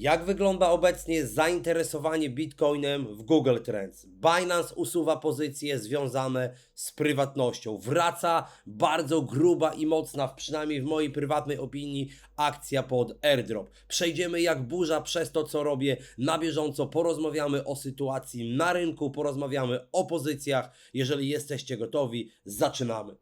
Jak wygląda obecnie zainteresowanie Bitcoinem w Google Trends? Binance usuwa pozycje związane z prywatnością. Wraca bardzo gruba i mocna, przynajmniej w mojej prywatnej opinii, akcja pod airdrop. Przejdziemy jak burza przez to, co robię na bieżąco. Porozmawiamy o sytuacji na rynku, porozmawiamy o pozycjach. Jeżeli jesteście gotowi, zaczynamy.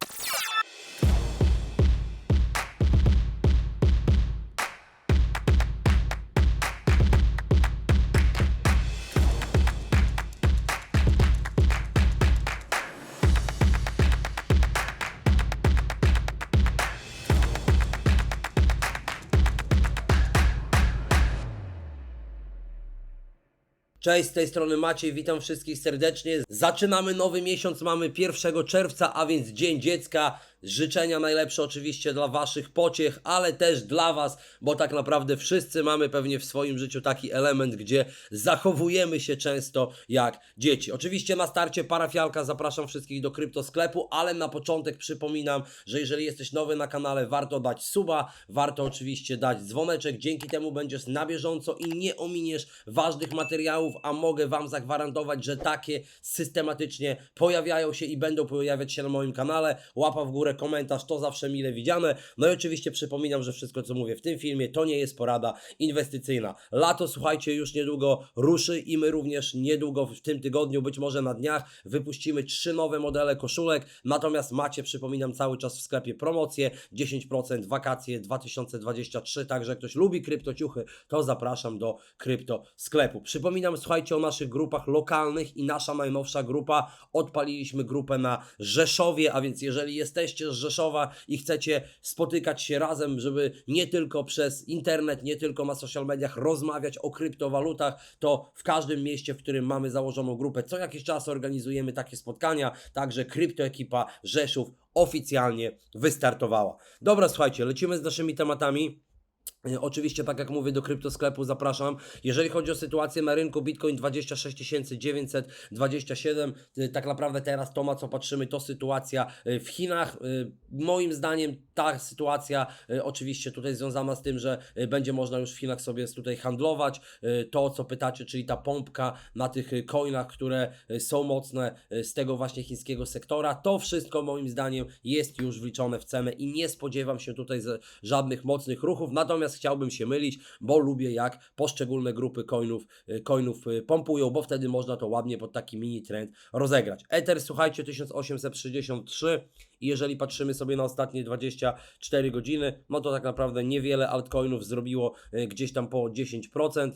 Cześć, z tej strony Maciej, witam wszystkich serdecznie. Zaczynamy nowy miesiąc, mamy 1 czerwca, a więc Dzień Dziecka. Życzenia najlepsze oczywiście dla Waszych pociech, ale też dla Was, bo tak naprawdę wszyscy mamy pewnie w swoim życiu taki element, gdzie zachowujemy się często jak dzieci. Oczywiście na starcie parafialka, zapraszam wszystkich do kryptosklepu, ale na początek przypominam, że jeżeli jesteś nowy na kanale, warto dać suba, warto oczywiście dać dzwoneczek, dzięki temu będziesz na bieżąco i nie ominiesz ważnych materiałów, a mogę Wam zagwarantować, że takie systematycznie pojawiają się i będą pojawiać się na moim kanale. Łapa w górę, komentarz, to zawsze mile widziane. No i oczywiście przypominam, że wszystko co mówię w tym filmie to nie jest porada inwestycyjna. Lato, słuchajcie, już niedługo ruszy i my również niedługo w tym tygodniu, być może na dniach, wypuścimy trzy nowe modele koszulek. Natomiast macie, przypominam, cały czas w sklepie promocje 10% wakacje 2023. Także ktoś lubi kryptociuchy, to zapraszam do krypto sklepu. Przypominam, słuchajcie o naszych grupach lokalnych i nasza najnowsza grupa. Odpaliliśmy grupę na Rzeszowie, a więc jeżeli jesteście z Rzeszowa i chcecie spotykać się razem, żeby nie tylko przez internet, nie tylko na social mediach rozmawiać o kryptowalutach, to w każdym mieście, w którym mamy założoną grupę, co jakiś czas organizujemy takie spotkania. Także kryptoekipa Rzeszów oficjalnie wystartowała. Dobra, słuchajcie, lecimy z naszymi tematami. E, Oczywiście, tak jak mówię, do kryptosklepu zapraszam. Jeżeli chodzi o sytuację na rynku Bitcoin 26 927, e, tak naprawdę teraz to, na co patrzymy, to sytuacja e, w Chinach. Moim zdaniem ta sytuacja oczywiście tutaj związana z tym, że będzie można już w Chinach sobie tutaj handlować. To, co pytacie, czyli ta pompka na tych coinach, które są mocne z tego właśnie chińskiego sektora, to wszystko moim zdaniem jest już wliczone w cenę i nie spodziewam się tutaj żadnych mocnych ruchów, natomiast chciałbym się mylić, bo lubię jak poszczególne grupy coinów, e, coinów e, pompują, bo wtedy można to ładnie pod taki mini trend rozegrać. Ether, słuchajcie, 1863 i jeżeli patrzymy sobie na ostatnie 24 godziny, no to tak naprawdę niewiele altcoinów zrobiło e, gdzieś tam po 10%.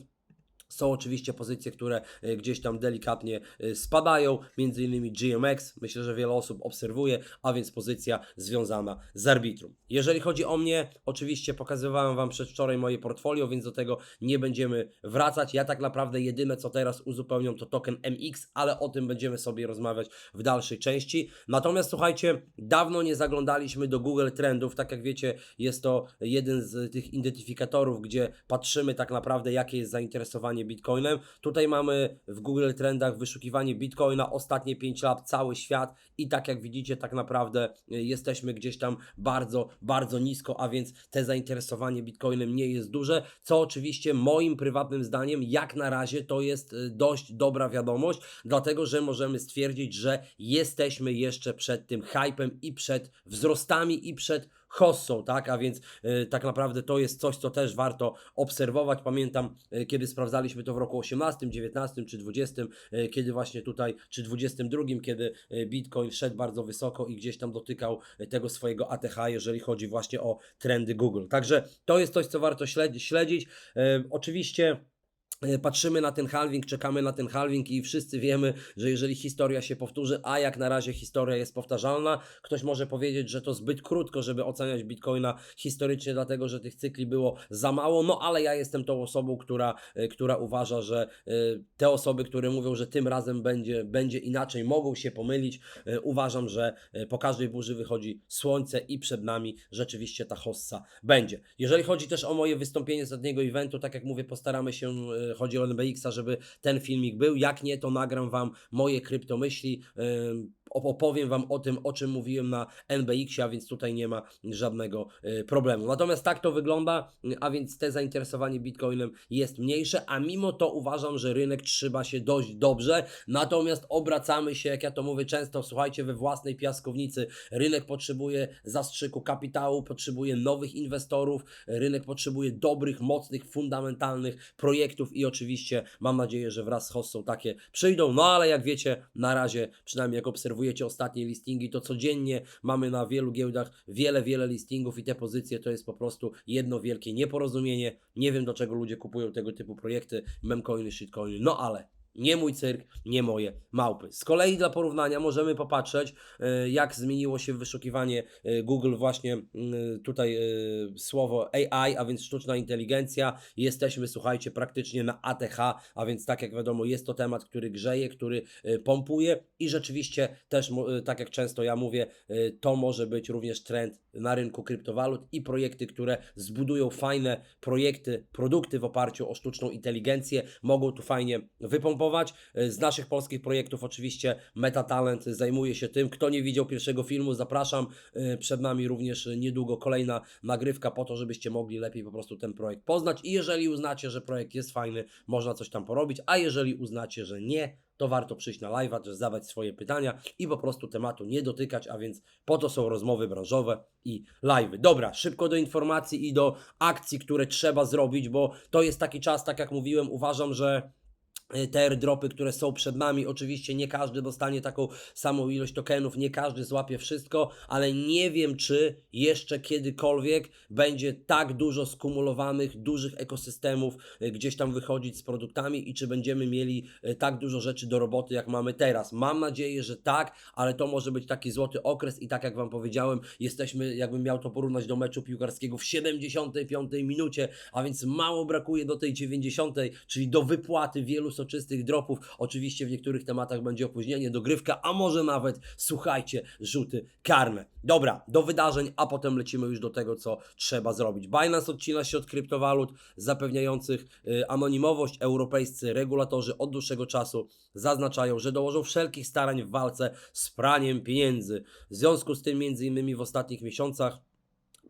Są oczywiście pozycje, które e, gdzieś tam delikatnie e, spadają, między innymi GMX, myślę, że wiele osób obserwuje, a więc pozycja związana z Arbitrum. Jeżeli chodzi o mnie, oczywiście pokazywałem Wam przedwczoraj moje portfolio, więc do tego nie będziemy wracać. Ja tak naprawdę jedyne co teraz uzupełniam to token MX, ale o tym będziemy sobie rozmawiać w dalszej części. Natomiast słuchajcie, dawno nie zaglądaliśmy do Google Trendów, tak jak wiecie, jest to jeden z tych identyfikatorów, gdzie patrzymy tak naprawdę jakie jest zainteresowanie Bitcoinem. Tutaj mamy w Google Trendach wyszukiwanie Bitcoina ostatnie 5 lat, cały świat i tak jak widzicie, tak naprawdę y, jesteśmy gdzieś tam bardzo, bardzo nisko, a więc te zainteresowanie Bitcoinem nie jest duże, co oczywiście moim prywatnym zdaniem jak na razie to jest y, dość dobra wiadomość, dlatego że możemy stwierdzić, że jesteśmy jeszcze przed tym hypem i przed wzrostami i przed hossą, tak? A więc y, tak naprawdę to jest coś, co też warto obserwować. Pamiętam, y, kiedy sprawdzaliśmy to w roku 18, 19 czy 20, y, kiedy właśnie tutaj, czy 22, kiedy Bitcoin szedł bardzo wysoko i gdzieś tam dotykał tego swojego ATH, jeżeli chodzi właśnie o trendy Google. Także to jest coś, co warto śledzi- śledzić. Y, Oczywiście. E, Patrzymy na ten halving, czekamy na ten halving i wszyscy wiemy, że jeżeli historia się powtórzy, a jak na razie historia jest powtarzalna, ktoś może powiedzieć, że to zbyt krótko, żeby oceniać Bitcoina historycznie, dlatego że tych cykli było za mało, no ale ja jestem tą osobą, która, e, która uważa, że e, te osoby, które mówią, że tym razem będzie, będzie inaczej, mogą się pomylić. Uważam, że po każdej burzy wychodzi słońce i przed nami rzeczywiście ta hossa będzie. Jeżeli chodzi też o moje wystąpienie z ostatniego eventu, tak jak mówię, postaramy się, chodzi o NBX-a, żeby ten filmik był. Jak nie, to nagram Wam moje kryptomyśli. Opowiem Wam o tym, o czym mówiłem na NBX, a więc tutaj nie ma żadnego y, problemu. Natomiast tak to wygląda, a więc te zainteresowanie Bitcoinem jest mniejsze, a mimo to uważam, że rynek trzyma się dość dobrze. Natomiast obracamy się, jak ja to mówię często, słuchajcie, we własnej piaskownicy. Rynek potrzebuje zastrzyku kapitału, potrzebuje nowych inwestorów, rynek potrzebuje dobrych, mocnych, fundamentalnych projektów i oczywiście mam nadzieję, że wraz z Hossą takie przyjdą. No ale jak wiecie, na razie, przynajmniej jak obserwujecie ostatnie listingi, to codziennie mamy na wielu giełdach wiele, wiele listingów i te pozycje to jest po prostu jedno wielkie nieporozumienie. Nie wiem, do czego ludzie kupują tego typu projekty, memcoiny, shitcoiny, no ale nie mój cyrk, nie moje małpy. Z kolei dla porównania możemy popatrzeć, e, jak zmieniło się wyszukiwanie e, Google właśnie mm, tutaj e, słowo AI, a więc sztuczna inteligencja. Jesteśmy, słuchajcie, praktycznie na ATH, a więc tak jak wiadomo, jest to temat, który grzeje, który pompuje i rzeczywiście też, tak jak często ja mówię, to może być również trend na rynku kryptowalut i projekty, które zbudują fajne projekty, produkty w oparciu o sztuczną inteligencję, mogą tu fajnie wypompować. E, Z naszych polskich projektów oczywiście Metatalent zajmuje się tym. Kto nie widział pierwszego filmu, zapraszam. E, Przed nami również niedługo kolejna nagrywka po to, żebyście mogli lepiej po prostu ten projekt poznać i jeżeli uznacie, że projekt jest fajny, można coś tam porobić, a jeżeli uznacie, że nie, to warto przyjść na live'a, też zadać swoje pytania i po prostu tematu nie dotykać, a więc po to są rozmowy branżowe i live'y. Dobra, szybko do informacji i do akcji, które trzeba zrobić, bo to jest taki czas, tak jak mówiłem, uważam, że te airdropy, które są przed nami, oczywiście nie każdy dostanie taką samą ilość tokenów, nie każdy złapie wszystko, ale nie wiem, czy jeszcze kiedykolwiek będzie tak dużo skumulowanych, dużych ekosystemów y, gdzieś tam wychodzić z produktami i czy będziemy mieli y, tak dużo rzeczy do roboty, jak mamy teraz. Mam nadzieję, że tak, ale to może być taki złoty okres i tak jak Wam powiedziałem, jesteśmy, jakbym miał to porównać do meczu piłkarskiego w 75 minucie, a więc mało brakuje do tej 90, czyli do wypłaty wielu soczystych dropów. Oczywiście w niektórych tematach będzie opóźnienie, dogrywka, a może nawet, słuchajcie, rzuty karne. Dobra, do wydarzeń, a potem lecimy już do tego, co trzeba zrobić. Binance odcina się od kryptowalut zapewniających y, anonimowość. Europejscy regulatorzy od dłuższego czasu zaznaczają, że dołożą wszelkich starań w walce z praniem pieniędzy. W związku z tym, między innymi w ostatnich miesiącach,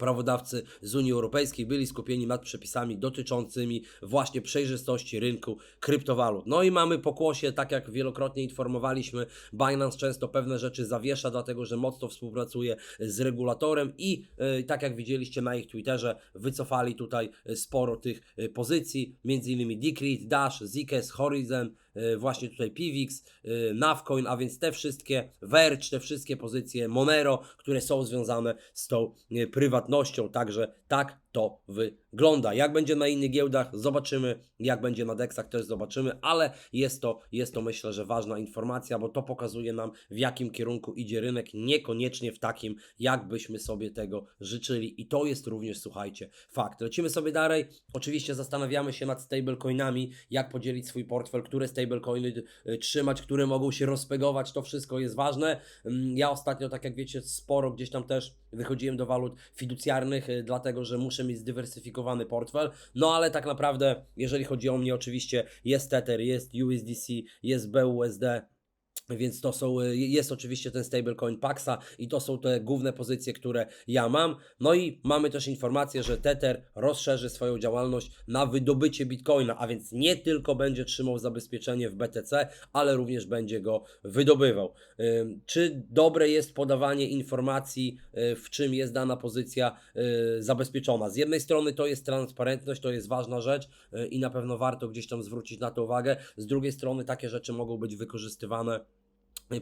prawodawcy z Unii Europejskiej byli skupieni nad przepisami dotyczącymi właśnie przejrzystości rynku kryptowalut. No i mamy pokłosie, tak jak wielokrotnie informowaliśmy, Binance często pewne rzeczy zawiesza, dlatego że mocno współpracuje z regulatorem i e, tak jak widzieliście na ich Twitterze, wycofali tutaj e, sporo tych e, pozycji, m.in. Decred, Dash, Zcash, Horizon, właśnie tutaj Pivix, e, Navcoin, a więc te wszystkie, Verge, te wszystkie pozycje, Monero, które są związane z tą e, prywatnością, także tak to wygląda. Jak będzie na innych giełdach, zobaczymy, jak będzie na Dexach, też zobaczymy, ale jest to, jest to myślę, że ważna informacja, bo to pokazuje nam, w jakim kierunku idzie rynek, niekoniecznie w takim, jakbyśmy sobie tego życzyli i to jest również, słuchajcie, fakt. Lecimy sobie dalej, oczywiście zastanawiamy się nad stablecoinami, jak podzielić swój portfel, które stablecoiny y, trzymać, które mogą się rozpegować, to wszystko jest ważne. Mm, Ja ostatnio, tak jak wiecie, sporo gdzieś tam też wychodziłem do walut fiducjarnych, y, dlatego że muszę mieć zdywersyfikowany portfel. No ale tak naprawdę, jeżeli chodzi o mnie, oczywiście jest Tether, jest USDC, jest BUSD. Więc to są, y, jest oczywiście ten stablecoin Paxa i to są te główne pozycje, które ja mam. No i mamy też informację, że Tether rozszerzy swoją działalność na wydobycie Bitcoina, a więc nie tylko będzie trzymał zabezpieczenie w BTC, ale również będzie go wydobywał. Ym, Czy dobre jest podawanie informacji, y, w czym jest dana pozycja y, zabezpieczona? Z jednej strony to jest transparentność, to jest ważna rzecz y, i na pewno warto gdzieś tam zwrócić na to uwagę. Z drugiej strony takie rzeczy mogą być wykorzystywane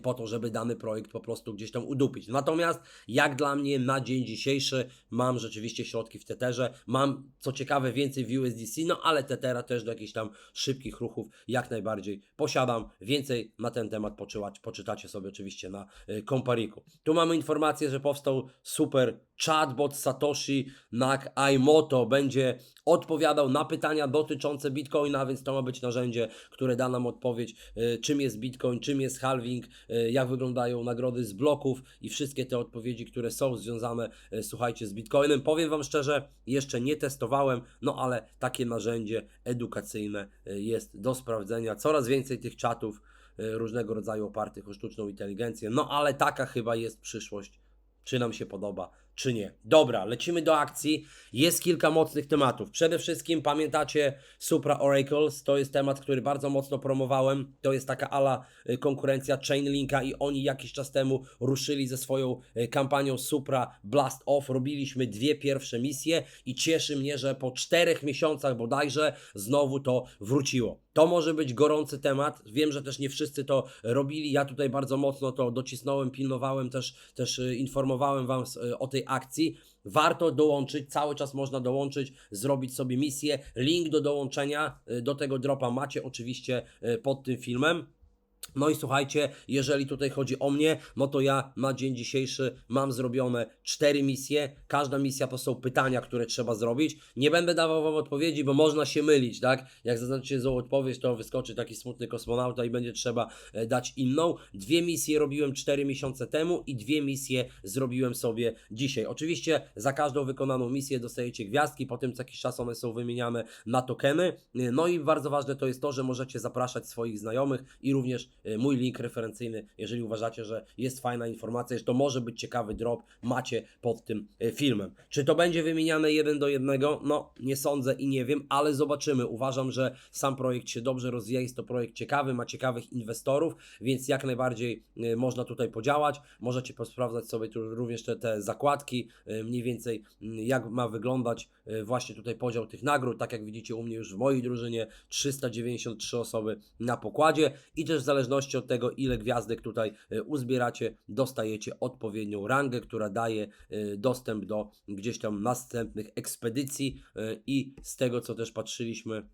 po to, żeby dany projekt po prostu gdzieś tam udupić. Natomiast jak dla mnie na dzień dzisiejszy mam rzeczywiście środki w Tetherze, mam co ciekawe więcej w USDC, no ale Tethera też do jakichś tam szybkich ruchów jak najbardziej posiadam. Więcej na ten temat poczytać, poczytacie sobie oczywiście na y, Kompariku. Tu mamy informację, że powstał super chatbot Satoshi Nakaimoto. Będzie odpowiadał na pytania dotyczące Bitcoina, więc to ma być narzędzie, które da nam odpowiedź, y, czym jest Bitcoin, czym jest halving, jak wyglądają nagrody z bloków i wszystkie te odpowiedzi, które są związane, y, słuchajcie, z Bitcoinem. Powiem Wam szczerze, jeszcze nie testowałem, no ale takie narzędzie edukacyjne y, jest do sprawdzenia. Coraz więcej tych czatów różnego rodzaju opartych o sztuczną inteligencję. No ale taka chyba jest przyszłość. Czy nam się podoba, czy nie. Dobra, lecimy do akcji. Jest kilka mocnych tematów. Przede wszystkim pamiętacie Supra Oracles, to jest temat, który bardzo mocno promowałem. To jest taka ala y, konkurencja Chainlinka i oni jakiś czas temu ruszyli ze swoją y, kampanią Supra Blast Off. Robiliśmy dwie pierwsze misje i cieszy mnie, że po czterech miesiącach bodajże znowu to wróciło. To może być gorący temat. Wiem, że też nie wszyscy to robili. Ja tutaj bardzo mocno to docisnąłem, pilnowałem, też, też y, informowałem Wam o tej akcji. Warto dołączyć, cały czas można dołączyć, zrobić sobie misję. Link do dołączenia y, do tego dropa macie oczywiście y, pod tym filmem. No i słuchajcie, jeżeli tutaj chodzi o mnie, no to ja na dzień dzisiejszy mam zrobione cztery misje. Każda misja to są pytania, które trzeba zrobić. Nie będę dawał Wam odpowiedzi, bo można się mylić, tak? Jak zaznaczycie złą odpowiedź, to wyskoczy taki smutny kosmonauta i będzie trzeba e, dać inną. Dwie misje robiłem cztery miesiące temu i dwie misje zrobiłem sobie dzisiaj. Oczywiście za każdą wykonaną misję dostajecie gwiazdki, potem co jakiś czas one są wymieniane na tokeny. No i bardzo ważne to jest to, że możecie zapraszać swoich znajomych i również e, mój link referencyjny, jeżeli uważacie, że jest fajna informacja, że to może być ciekawy drop, macie pod tym e, filmem. Czy to będzie wymieniane jeden do jednego? No, nie sądzę i nie wiem, ale zobaczymy. Uważam, że sam projekt się dobrze rozwija, jest to projekt ciekawy, ma ciekawych inwestorów, więc jak najbardziej e, można tutaj podziałać. Możecie posprawdzać sobie tu również te, te zakładki, mniej więcej jak ma wyglądać właśnie tutaj podział tych nagród. Tak jak widzicie u mnie już w mojej drużynie 393 osoby na pokładzie i też w zależności od tego ile gwiazdek tutaj e, uzbieracie, dostajecie odpowiednią rangę, która daje e, dostęp do gdzieś tam następnych ekspedycji e, i z tego co też patrzyliśmy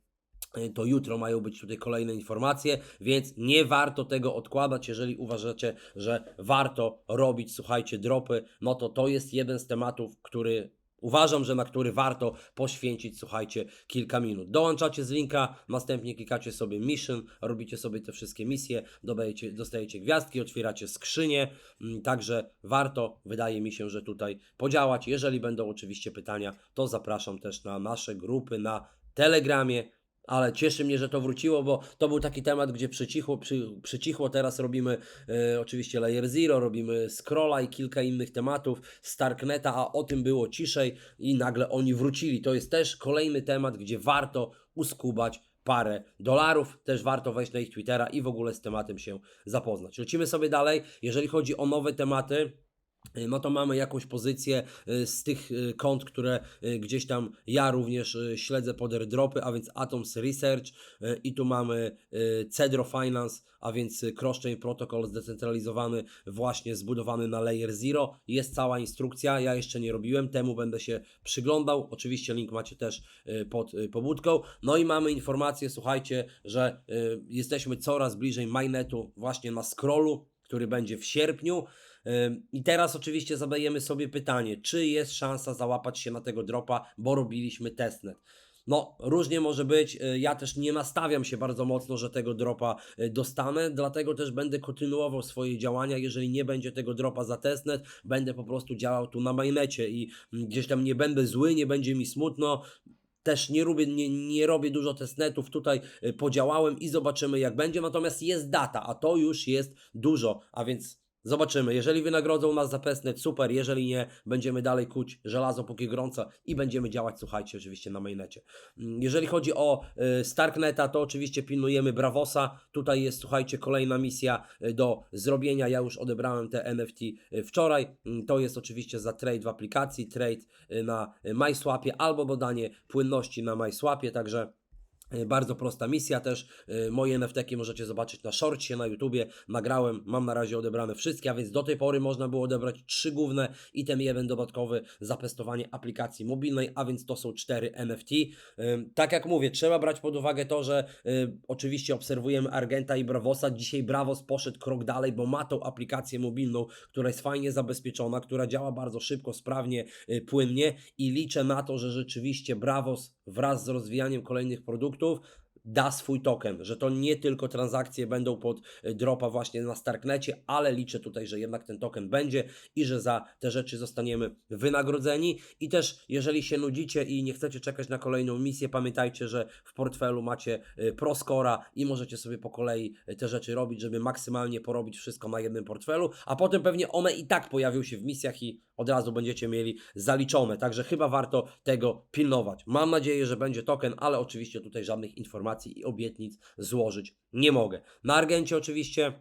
to jutro mają być tutaj kolejne informacje, więc nie warto tego odkładać, jeżeli uważacie, że warto robić, słuchajcie, dropy, no to to jest jeden z tematów, który uważam, że na który warto poświęcić, słuchajcie, kilka minut. Dołączacie z linka, następnie klikacie sobie mission, robicie sobie te wszystkie misje, dostajecie, dostajecie gwiazdki, otwieracie skrzynię, mm, także warto, wydaje mi się, że tutaj podziałać. Jeżeli będą oczywiście pytania, to zapraszam też na nasze grupy na Telegramie, ale cieszy mnie, że to wróciło, bo to był taki temat, gdzie przycichło, przy, przycichło. Teraz robimy e, oczywiście Layer Zero, robimy Scrolla i kilka innych tematów z Darkneta, a o tym było ciszej i nagle oni wrócili. To jest też kolejny temat, gdzie warto uskubać parę dolarów. Też warto wejść na ich Twittera i w ogóle z tematem się zapoznać. Lecimy sobie dalej. Jeżeli chodzi o nowe tematy, no to mamy jakąś pozycję y, z tych y, kont, które y, gdzieś tam ja również y, śledzę pod airdropy, a więc Atoms Research y, i tu mamy y, Cedro Finance, a więc y, cross-chain protocol zdecentralizowany, właśnie zbudowany na Layer Zero. Jest cała instrukcja, ja jeszcze nie robiłem, temu będę się przyglądał. Oczywiście link macie też y, pod y, pobudką. No i mamy informację, słuchajcie, że y, jesteśmy coraz bliżej mainnetu właśnie na scrollu, który będzie w sierpniu. I teraz oczywiście zadajemy sobie pytanie, czy jest szansa załapać się na tego dropa, bo robiliśmy testnet. No, różnie może być. y, Ja też nie nastawiam się bardzo mocno, że tego dropa y, dostanę, dlatego też będę kontynuował swoje działania. Jeżeli nie będzie tego dropa za testnet, będę po prostu działał tu na mainnecie i mm, gdzieś tam nie będę zły, nie będzie mi smutno. Też nie, robię, nie, nie robię dużo testnetów, tutaj y, podziałałem i zobaczymy jak będzie. Natomiast jest data, a to już jest dużo, a więc Zobaczymy. Jeżeli wynagrodzą nas za testnet, super. Jeżeli nie, będziemy dalej kuć żelazo póki gorąco i będziemy działać, słuchajcie, oczywiście na mainnecie. Mm, Jeżeli chodzi o y, Starkneta, to oczywiście pilnujemy Bravosa. Tutaj jest, słuchajcie, kolejna misja y, do zrobienia. Ja już odebrałem te NFT y, wczoraj. Mm, To jest oczywiście za trade w aplikacji, trade na MySwapie albo dodanie płynności na MySwapie, także Bardzo prosta misja też. E, Moje NFT możecie zobaczyć na shortcie na YouTubie. Nagrałem, mam na razie odebrane wszystkie, a więc do tej pory można było odebrać trzy główne i ten jeden dodatkowy za testowanie aplikacji mobilnej, a więc to są cztery NFT. E, Tak jak mówię, trzeba brać pod uwagę to, że e, oczywiście obserwujemy Argenta i Bravosa. Dzisiaj Bravos poszedł krok dalej, bo ma tą aplikację mobilną, która jest fajnie zabezpieczona, która działa bardzo szybko, sprawnie, e, płynnie i liczę na to, że rzeczywiście Bravos wraz z rozwijaniem kolejnych produktów of da swój token, że to nie tylko transakcje będą pod y, dropa właśnie na Starknecie, ale liczę tutaj, że jednak ten token będzie i że za te rzeczy zostaniemy wynagrodzeni. I też, jeżeli się nudzicie i nie chcecie czekać na kolejną misję, pamiętajcie, że w portfelu macie y, Proscora i możecie sobie po kolei y, te rzeczy robić, żeby maksymalnie porobić wszystko na jednym portfelu, a potem pewnie one i tak pojawią się w misjach i od razu będziecie mieli zaliczone. Także chyba warto tego pilnować. Mam nadzieję, że będzie token, ale oczywiście tutaj żadnych informacji i obietnic złożyć nie mogę. Na Argencie oczywiście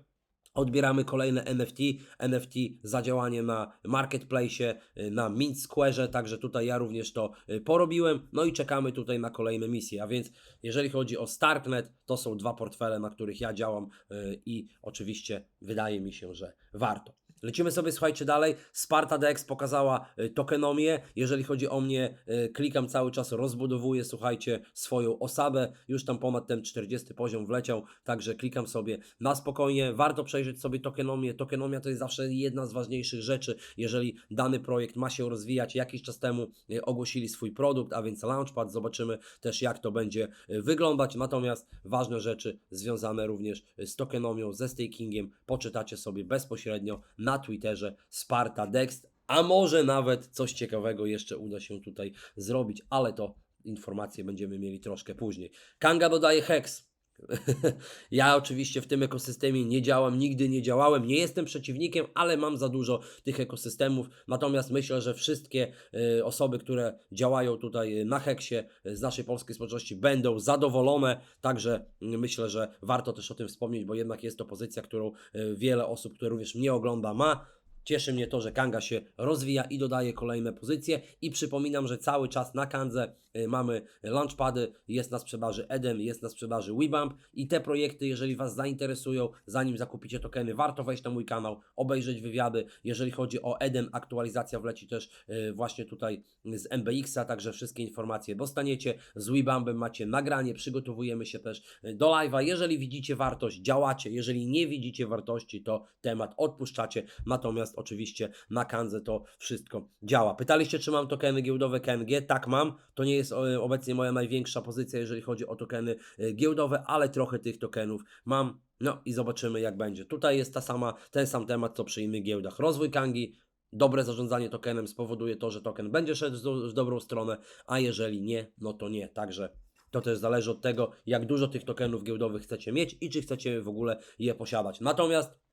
Odbieramy kolejne NFT, NFT za działanie na marketplace, na Mint Square, także tutaj ja również to y, porobiłem. No i czekamy tutaj na kolejne misje. A więc jeżeli chodzi o Starknet, to są dwa portfele, na których ja działam y, i oczywiście wydaje mi się, że warto. Lecimy sobie, słuchajcie, dalej. Sparta DX pokazała y, tokenomię. Jeżeli chodzi o mnie, y, klikam cały czas, rozbudowuję, słuchajcie, swoją osadę. Już tam ponad ten 40 poziom wleciał, także klikam sobie na spokojnie. Warto przejrzeć sobie tokenomię. Tokenomia to jest zawsze jedna z ważniejszych rzeczy, jeżeli dany projekt ma się rozwijać. Jakiś czas temu y, ogłosili swój produkt, a więc Launchpad. Zobaczymy też, jak to będzie wyglądać. Natomiast ważne rzeczy związane również z tokenomią, ze stakingiem, poczytacie sobie bezpośrednio na Twitterze Sparta Dext, a może nawet coś ciekawego jeszcze uda się tutaj zrobić, ale to informacje będziemy mieli troszkę później. Kanga dodaje Hex. ja oczywiście w tym ekosystemie nie działam, nigdy nie działałem, nie jestem przeciwnikiem, ale mam za dużo tych ekosystemów. Natomiast myślę, że wszystkie y, osoby, które działają tutaj y, na Heksie y, z naszej polskiej społeczności będą zadowolone. Także myślę, że warto też o tym wspomnieć, bo jednak jest to pozycja, którą wiele osób, które również mnie ogląda, ma. Cieszy mnie to, że Kanga się rozwija i dodaje kolejne pozycje i przypominam, że cały czas na Kandze mamy launchpady, jest na sprzedaży Eden, jest na sprzedaży WeBump i te projekty, jeżeli Was zainteresują, zanim zakupicie tokeny, warto wejść na mój kanał, obejrzeć wywiady. Jeżeli chodzi o Eden, aktualizacja wleci też y, właśnie tutaj z MBX-a, także wszystkie informacje dostaniecie. Z WeBumpem macie nagranie, przygotowujemy się też y, do live'a. Jeżeli widzicie wartość, działacie. Jeżeli nie widzicie wartości, to temat odpuszczacie. Natomiast oczywiście na Kanze to wszystko działa. Pytaliście, czy mam tokeny giełdowe KNG? Tak mam. To nie jest e, obecnie moja największa pozycja, jeżeli chodzi o tokeny e, giełdowe, ale trochę tych tokenów mam. No i zobaczymy jak będzie. Tutaj jest ta sama, ten sam temat, co przy innych giełdach. Rozwój Kangi, dobre zarządzanie tokenem spowoduje to, że token będzie szedł w dobrą stronę, a jeżeli nie, no to nie. Także to też zależy od tego, jak dużo tych tokenów giełdowych chcecie mieć i czy chcecie w ogóle je posiadać. Natomiast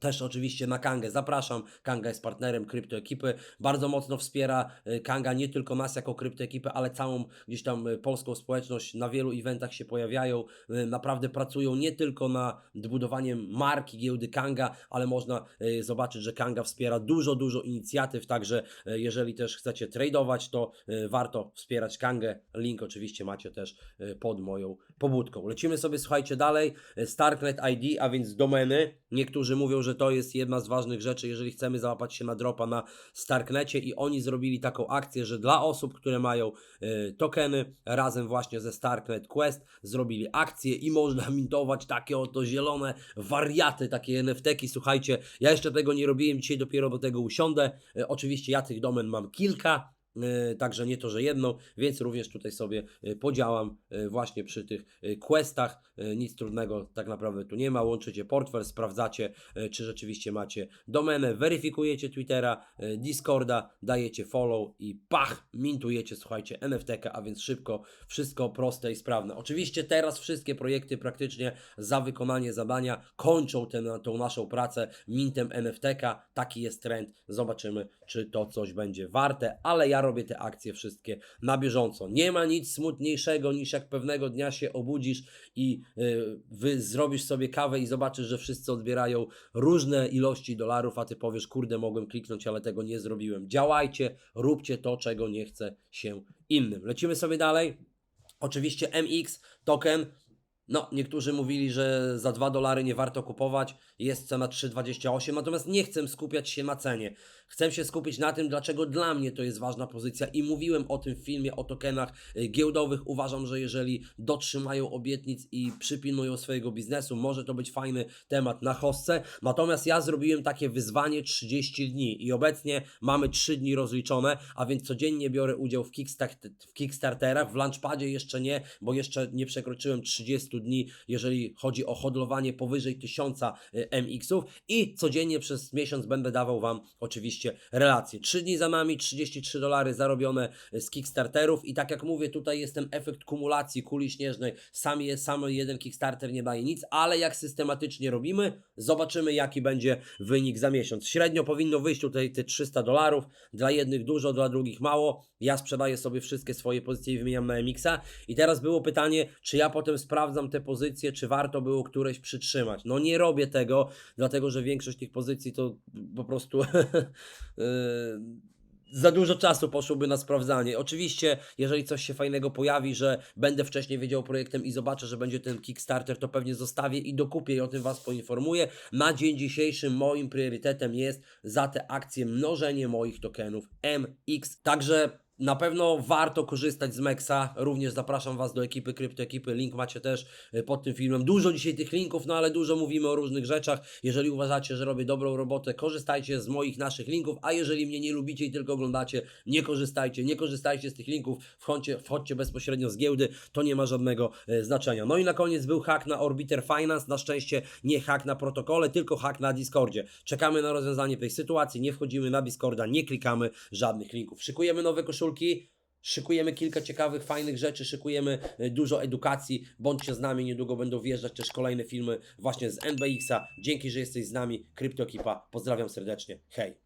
też oczywiście na Kangę zapraszam. Kanga jest partnerem kryptoekipy. Bardzo mocno wspiera y, Kanga nie tylko nas jako kryptoekipę, ale całą gdzieś tam y, polską społeczność. Na wielu eventach się pojawiają. y, Naprawdę pracują nie tylko nad budowaniem marki giełdy Kanga, ale można zobaczyć, że Kanga wspiera dużo, dużo inicjatyw. Także jeżeli też chcecie tradować, to warto wspierać Kangę. Link oczywiście macie też pod moją pobudką. Lecimy sobie, słuchajcie, dalej. Y, Starknet ID, a więc domeny. Niektórzy mówią, że to jest jedna z ważnych rzeczy, jeżeli chcemy załapać się na dropa na Starknecie i oni zrobili taką akcję, że dla osób, które mają y, tokeny, razem właśnie ze Starknet Quest zrobili akcję i można mintować takie oto zielone wariaty, takie NFT-ki. Słuchajcie, ja jeszcze tego nie robiłem, dzisiaj dopiero do tego usiądę. Y, oczywiście ja tych domen mam kilka. Y, Także nie to, że jedną, więc również tutaj sobie y, podziałam y, właśnie przy tych questach. Nic trudnego tak naprawdę tu nie ma. Łączycie portfel, sprawdzacie, czy rzeczywiście macie domenę, weryfikujecie Twittera, Discorda, dajecie follow i pach, mintujecie, słuchajcie, NFT-ka, a więc szybko, wszystko proste i sprawne. Oczywiście teraz wszystkie projekty praktycznie za wykonanie zadania kończą tę tą naszą pracę mintem NFT-ka. Taki jest trend. Zobaczymy, czy to coś będzie warte, ale ja robię te akcje wszystkie na bieżąco. Nie ma nic smutniejszego niż jak pewnego dnia się obudzisz i y, wy zrobisz sobie kawę i zobaczysz, że wszyscy odbierają różne ilości dolarów, a ty powiesz, kurde, mogłem kliknąć, ale tego nie zrobiłem. Działajcie, róbcie to, czego nie chce się innym. Lecimy sobie dalej. Oczywiście MX token No, niektórzy mówili, że za 2 dolary nie warto kupować, jest cena 3,28, natomiast nie chcę skupiać się na cenie. Chcę się skupić na tym, dlaczego dla mnie to jest ważna pozycja i mówiłem o tym w filmie o tokenach y, giełdowych. Uważam, że jeżeli dotrzymają obietnic i przypilnują swojego biznesu, może to być fajny temat na hostce. Natomiast ja zrobiłem takie wyzwanie 30 dni i obecnie mamy 3 dni rozliczone, a więc codziennie biorę udział w, kickstart w Kickstarterach. W Launchpadzie jeszcze nie, bo jeszcze nie przekroczyłem 30 dni, jeżeli chodzi o hodlowanie powyżej 1000 y, MX-ów i codziennie przez miesiąc będę dawał Wam oczywiście relacje. 3 dni za nami, 33 dolary zarobione y, z Kickstarterów i tak jak mówię, tutaj jest ten efekt kumulacji kuli śnieżnej. Sam jest, sam jeden Kickstarter nie daje nic, ale jak systematycznie robimy, zobaczymy jaki będzie wynik za miesiąc. Średnio powinno wyjść tutaj te 300 dolarów, dla jednych dużo, dla drugich mało. Ja sprzedaję sobie wszystkie swoje pozycje i wymieniam na MX-a i teraz było pytanie, czy ja potem sprawdzam te pozycje, czy warto było któreś przytrzymać. No nie robię tego, dlatego że większość tych pozycji to po prostu za dużo czasu poszłoby na sprawdzanie. Oczywiście, jeżeli coś się fajnego pojawi, że będę wcześniej wiedział projektem i zobaczę, że będzie ten Kickstarter, to pewnie zostawię i dokupię i o tym Was poinformuję. Na dzień dzisiejszy moim priorytetem jest za te akcje mnożenie moich tokenów MX. Także na pewno warto korzystać z Mexa. Również zapraszam Was do ekipy Kryptoekipy. Link macie też y, pod tym filmem. Dużo dzisiaj tych linków, no ale dużo mówimy o różnych rzeczach. Jeżeli uważacie, że robię dobrą robotę, korzystajcie z moich naszych linków, a jeżeli mnie nie lubicie i tylko oglądacie, nie korzystajcie, nie korzystajcie z tych linków, wchodźcie, wchodźcie bezpośrednio z giełdy, to nie ma żadnego e, znaczenia. No i na koniec był hack na Orbiter Finance, na szczęście nie hack na protokole, tylko hack na Discordzie. Czekamy na rozwiązanie tej sytuacji, nie wchodzimy na Discorda, nie klikamy żadnych linków. Szykujemy nowe koszulki, Szykujemy kilka ciekawych, fajnych rzeczy, szykujemy e, dużo edukacji. Bądźcie z nami, niedługo będą wjeżdżać też kolejne filmy właśnie z NBX-a. Dzięki, że jesteś z nami. Kryptoekipa, pozdrawiam serdecznie. Hej!